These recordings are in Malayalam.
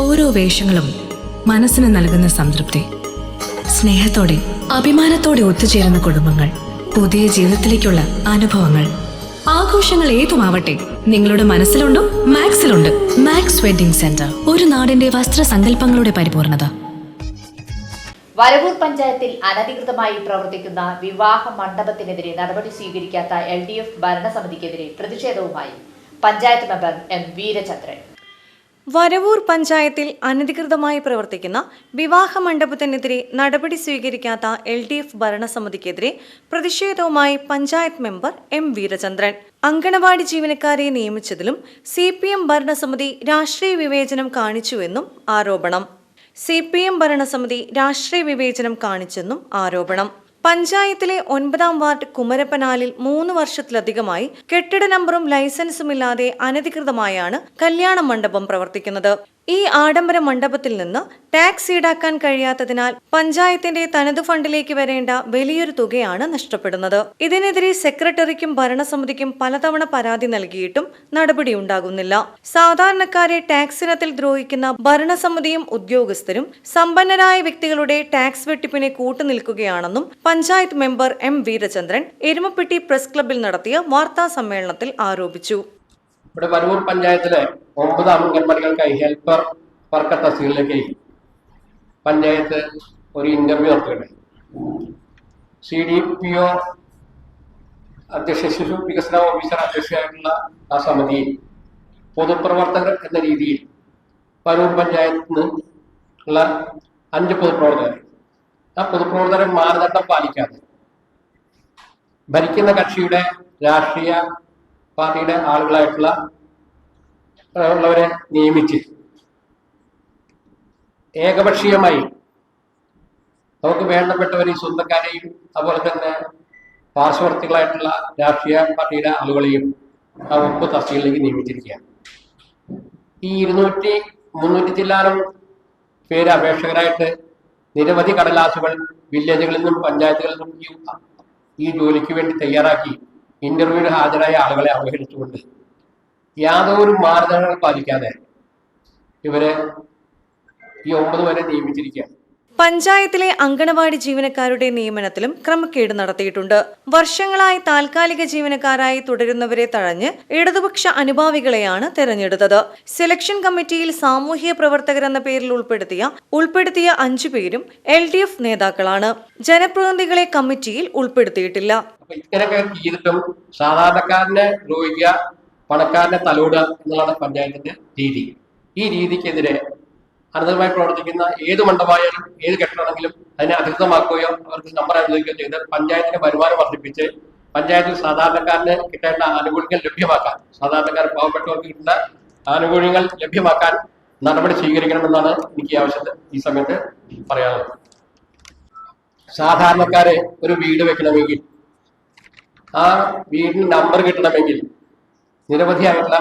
ഓരോ വേഷങ്ങളും മനസ്സിന് നൽകുന്ന സംതൃപ്തി. സ്നേഹത്തോടെ അഭിമാനത്തോടെ ഒത്തുചേരുന്ന കുടുംബങ്ങൾ പുതിയ ജീവിതത്തിലേക്കുള്ള അനുഭവങ്ങൾ. ആഘോഷങ്ങൾ ഏതുമാവട്ടെ നിങ്ങളുടെ മനസ്സിലുണ്ടോ മാക്സിലുണ്ട്. മാക്സ് വെഡിംഗ് സെന്റർ ഒരു നാടിന്റെ വസ്ത്രസങ്കല്പങ്ങളുടെ പരിപൂർണത. വരവൂർ പഞ്ചായത്തിൽ അനധികൃതമായി പ്രവർത്തിക്കുന്ന വിവാഹ മണ്ഡപത്തിനെതിരെ നടപടി സ്വീകരിക്കാത്ത എൽ ഡി എഫ് ഭരണസമിതിക്കെതിരെ പ്രതിഷേധവുമായി പഞ്ചായത്ത് മെമ്പർ എം വീരചന്ദ്രൻ. വരവൂർ പഞ്ചായത്തിൽ അനധികൃതമായി പ്രവർത്തിക്കുന്ന വിവാഹ മണ്ഡപത്തിനെതിരെ നടപടി സ്വീകരിക്കാത്ത എൽ ഡി എഫ് ഭരണസമിതിക്കെതിരെ പ്രതിഷേധവുമായി പഞ്ചായത്ത് മെമ്പർ എം വീരചന്ദ്രൻ. അങ്കണവാടി ജീവനക്കാരെ നിയമിച്ചതിലും സി പി എം ഭരണസമിതി രാഷ്ട്രീയ വിവേചനം കാണിച്ചുവെന്നും ആരോപണം. സി പി എം ഭരണസമിതി രാഷ്ട്രീയ വിവേചനം കാണിച്ചെന്നും ആരോപണം. പഞ്ചായത്തിലെ ഒൻപതാം വാർഡ് കുമരപ്പനാലിൽ മൂന്ന് വർഷത്തിലധികമായി കെട്ടിട നമ്പറും ലൈസൻസുമില്ലാതെ അനധികൃതമായാണ് കല്യാണ മണ്ഡപം പ്രവർത്തിക്കുന്നത്. ഈ ആഡംബര മണ്ഡപത്തിൽ നിന്ന് ടാക്സ് ഈടാക്കാൻ കഴിയാത്തതിനാൽ പഞ്ചായത്തിന്റെ തനതു ഫണ്ടിലേക്ക് വരേണ്ട വലിയൊരു തുകയാണ് നഷ്ടപ്പെടുന്നത്. ഇതിനെതിരെ സെക്രട്ടറിക്കും ഭരണസമിതിക്കും പലതവണ പരാതി നൽകിയിട്ടും നടപടി ഉണ്ടാകുന്നില്ല. സാധാരണക്കാരെ ടാക്സ് ഇനത്തിൽ ദ്രോഹിക്കുന്ന ഭരണസമിതിയും ഉദ്യോഗസ്ഥരും സമ്പന്നരായ വ്യക്തികളുടെ ടാക്സ് വെട്ടിപ്പിനെ കൂട്ടുനിൽക്കുകയാണെന്നും panchayat member M Veerachandran Erumapetty press ക്ലബിൽ നടത്തിയ വാർത്താ സമ്മേളനത്തിൽ ആരോപിച്ചു. ഇവിടെ വരവൂർ പഞ്ചായത്തിലെ ഒമ്പത് അംഗൻവാടികൾക്കായി ഹെൽപ്പർ വർക്കർ തസ്തികളിലേക്ക് പഞ്ചായത്ത് ഒരു ഇന്റർവ്യൂ നടത്തുകയുണ്ടായി സി ഡി പി ഒ അധ്യക്ഷ ശിശു വികസന ഓഫീസർ അധ്യക്ഷയായിട്ടുള്ള ആ സമിതിയിൽ പൊതുപ്രവർത്തകർ എന്ന രീതിയിൽ വരൂർ പഞ്ചായത്തിൽ ഉള്ള അഞ്ച് പൊതുപ്രവർത്തകർ. ആ പൊതുപ്രവർത്തകർ മാനദണ്ഡം പാലിക്കാതെ ഭരിക്കുന്ന കക്ഷിയുടെ രാഷ്ട്രീയ പാർട്ടിയുടെ ആളുകളായിട്ടുള്ള ഉള്ളവരെ നിയമിച്ച് ഏകപക്ഷീയമായി നമുക്ക് വേണ്ടപ്പെട്ടവരെയും സ്വന്തക്കാരെയും അതുപോലെ തന്നെ പാർശ്വവർത്തികളായിട്ടുള്ള രാഷ്ട്രീയ പാർട്ടിയുടെ ആളുകളെയും ആ വകുപ്പ് തസ്തികളിലേക്ക് നിയമിച്ചിരിക്കുകയാണ്. ഈ ഇരുന്നൂറ്റി മുന്നൂറ്റി ചില്ലാറും പേര് അപേക്ഷകരായിട്ട് നിരവധി കടലാസുകൾ വില്ലേജുകളിൽ നിന്നും പഞ്ചായത്തുകളിൽ നിന്നും ഈ ജോലിക്ക് വേണ്ടി തയ്യാറാക്കി ഇന്റർവ്യൂവിന് ഹാജരായ ആളുകളെ അവഹേളിച്ചുകൊണ്ട് യാതൊരു മാനദണ്ഡങ്ങൾ പാലിക്കാതെ ഇവരെ ഈ ഒമ്പത് വരെ നിയമിച്ചിരിക്കുകയാണ്. പഞ്ചായത്തിലെ അങ്കണവാടി ജീവനക്കാരുടെ നിയമനത്തിലും ക്രമക്കേട് നടത്തിയിട്ടുണ്ട്. വർഷങ്ങളായി താൽക്കാലിക ജീവനക്കാരായി തുടരുന്നവരെ തഴഞ്ഞ് ഇടതുപക്ഷ അനുഭാവികളെയാണ് തെരഞ്ഞെടുത്തത്. സെലക്ഷൻ കമ്മിറ്റിയിൽ സാമൂഹ്യ പ്രവർത്തകർ എന്ന പേരിൽ ഉൾപ്പെടുത്തിയ ഉൾപ്പെടുത്തിയ അഞ്ചു പേരും എൽ ഡി എഫ് നേതാക്കളാണ്. ജനപ്രതിനിധികളെ കമ്മിറ്റിയിൽ ഉൾപ്പെടുത്തിയിട്ടില്ല. ചെയ്തിട്ടും പണക്കാരനെ തലോടുക എന്നുള്ളതാണ് പഞ്ചായത്തിന്റെ രീതി. ഈ രീതിക്കെതിരെ അനന്തരമായി പ്രവർത്തിക്കുന്ന ഏത് മണ്ഡപമായാലും ഏത് കെട്ടിടമാണെങ്കിലും അതിനെ അധികൃതമാക്കുകയോ അവർക്ക് നമ്പർ അനുവദിക്കുകയോ ചെയ്ത് പഞ്ചായത്തിന്റെ വരുമാനം വർദ്ധിപ്പിച്ച് പഞ്ചായത്തിൽ സാധാരണക്കാരന് കിട്ടേണ്ട ആനുകൂല്യങ്ങൾ ലഭ്യമാക്കാൻ സാധാരണക്കാർ പാവപ്പെട്ടവർക്ക് കിട്ടുന്ന ആനുകൂല്യങ്ങൾ ലഭ്യമാക്കാൻ നടപടി സ്വീകരിക്കണമെന്നാണ് എനിക്ക് ആവശ്യത്തിൽ ഈ സമയത്ത് പറയാനുള്ളത്. സാധാരണക്കാരെ ഒരു വീട് വെക്കണമെങ്കിൽ ആ വീടിന് നമ്പർ കിട്ടണമെങ്കിൽ നിരവധിയായിട്ടുള്ള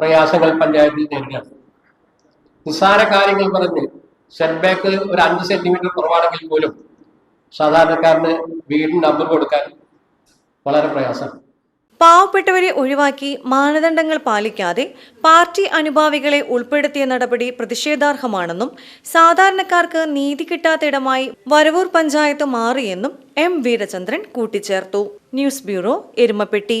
പ്രയാസങ്ങൾ പഞ്ചായത്തിൽ നേരിടുകയാണ്. നിസ്സാര കാര്യങ്ങൾ പറഞ്ഞ് സെറ്റ് ബാക്ക് ഒരു അഞ്ച് സെന്റിമീറ്റർ കുറവാണെങ്കിൽ പോലും സാധാരണക്കാരന് വീടിന് നമ്പർ കൊടുക്കാൻ വളരെ പ്രയാസമാണ്. പാവപ്പെട്ടവരെ ഒഴിവാക്കി മാനദണ്ഡങ്ങൾ പാലിക്കാതെ പാർട്ടി അനുഭാവികളെ ഉൾപ്പെടുത്തിയ നടപടി പ്രതിഷേധാർഹമാണെന്നും സാധാരണക്കാർക്ക് നീതി കിട്ടാത്തിടമായി വരവൂർ പഞ്ചായത്ത് മാറിയെന്നും എം വീരചന്ദ്രൻ കൂട്ടിച്ചേർത്തു. News bureau Erumapetty.